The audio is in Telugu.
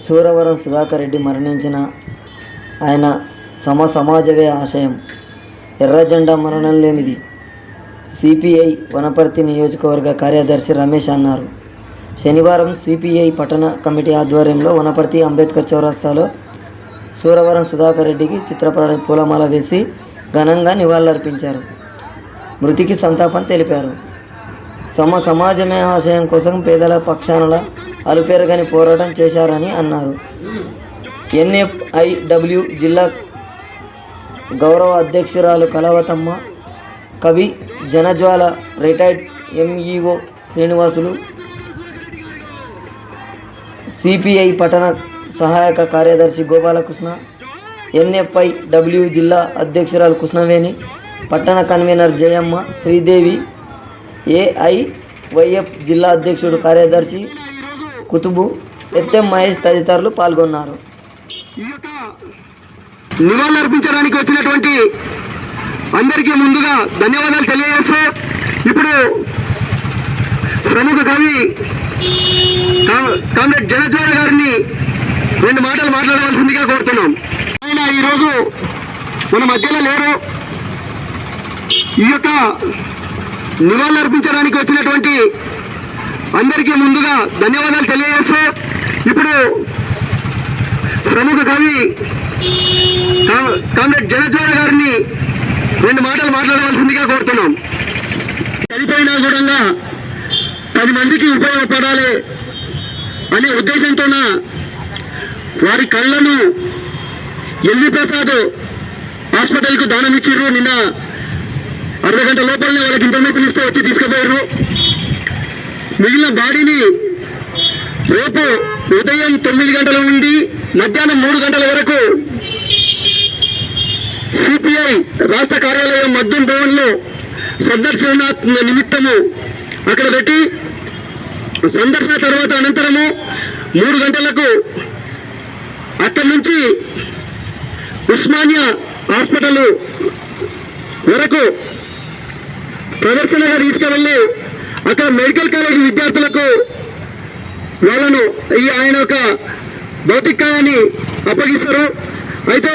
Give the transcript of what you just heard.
సూరవరం సుధాకర్ రెడ్డి మరణించిన ఆయన సమ సమాజవే ఆశయం. ఎర్రజెండా మరణం లేనిది. సిపిఐ వనపర్తి నియోజకవర్గ కార్యదర్శి రమేష్ అన్నారు. శనివారం సిపిఐ పట్టణ కమిటీ ఆధ్వర్యంలో వనపర్తి అంబేద్కర్ చౌరస్తాలో సూరవరం సుధాకర్ రెడ్డికి చిత్రపట పూలమాల వేసి ఘనంగా నివాళులర్పించారు. మృతికి సంతాపం తెలిపారు. సమ సమాజమే ఆశయం కోసం పేదల పక్షానల అలుపెరగని పోరాటం చేశారని అన్నారు. ఎన్ఎఫ్ఐడబ్ల్యూ జిల్లా గౌరవ అధ్యక్షురాలు కలవతమ్మ కవి Janajwala retired MEO Srinivasulu CPI పట్టణ సహాయక కార్యదర్శి గోపాలకృష్ణ ఎన్ఎఫ్ఐ డబ్ల్యూ జిల్లా అధ్యక్షురాలు కృష్ణవేణి పట్టణ కన్వీనర్ జయమ్మ శ్రీదేవి ఏఐవైఎఫ్ జిల్లా అధ్యక్షుడు కార్యదర్శి కుతుబు ఎత్తం మహేష్ తదితరులు పాల్గొన్నారు. ఈ యొక్క నివాళులు అర్పించడానికి వచ్చినటువంటి అందరికీ ముందుగా ధన్యవాదాలు తెలియజేస్తూ ఇప్పుడు ప్రముఖ కవి కామ్రేడ్ జనజ్వాల గారిని రెండు మాటలు మాట్లాడవలసిందిగా కోరుతున్నాం. ఆయన ఈరోజు మన మధ్యలో లేరు. ఈ యొక్క నివాళులు అర్పించడానికి వచ్చినటువంటి అందరికీ ముందుగా ధన్యవాదాలు తెలియజేస్తూ ఇప్పుడు ప్రముఖ కవి కామ్రేడ్ జనజ్వాల గారిని రెండు మాటలు మాట్లాడవలసిందిగా కోరుతున్నాం. చనిపోయినా కూడా పది మందికి ఉపయోగపడాలి అనే ఉద్దేశంతో వారి కళ్ళను ఎల్వి ప్రసాద్ హాస్పిటల్కు దానం ఇచ్చిర్రు నిన్న అరవై గంటల లోపలనే వాళ్ళకి ఇన్ఫర్మేషన్ ఇస్తే వచ్చి తీసుకుపోయారు మిగిలిన బాడీని రేపు ఉదయం తొమ్మిది గంటల నుండి మధ్యాహ్నం మూడు గంటల వరకు సిపిఐ రాష్ట్ర కార్యాలయం మద్యం భవన్లో సందర్శన నిమిత్తము అక్కడ పెట్టి సందర్శన తర్వాత అనంతరము మూడు గంటలకు అక్కడి నుంచి ఉస్మానియా హాస్పిటల్ వరకు ప్రదర్శనగా తీసుకువెళ్ళి అక్కడ మెడికల్ కాలేజ్ విద్యార్థులకు వాళ్ళను ఈ ఆయన యొక్క భౌతికాయాన్ని అప్పగిస్తారు. అయితే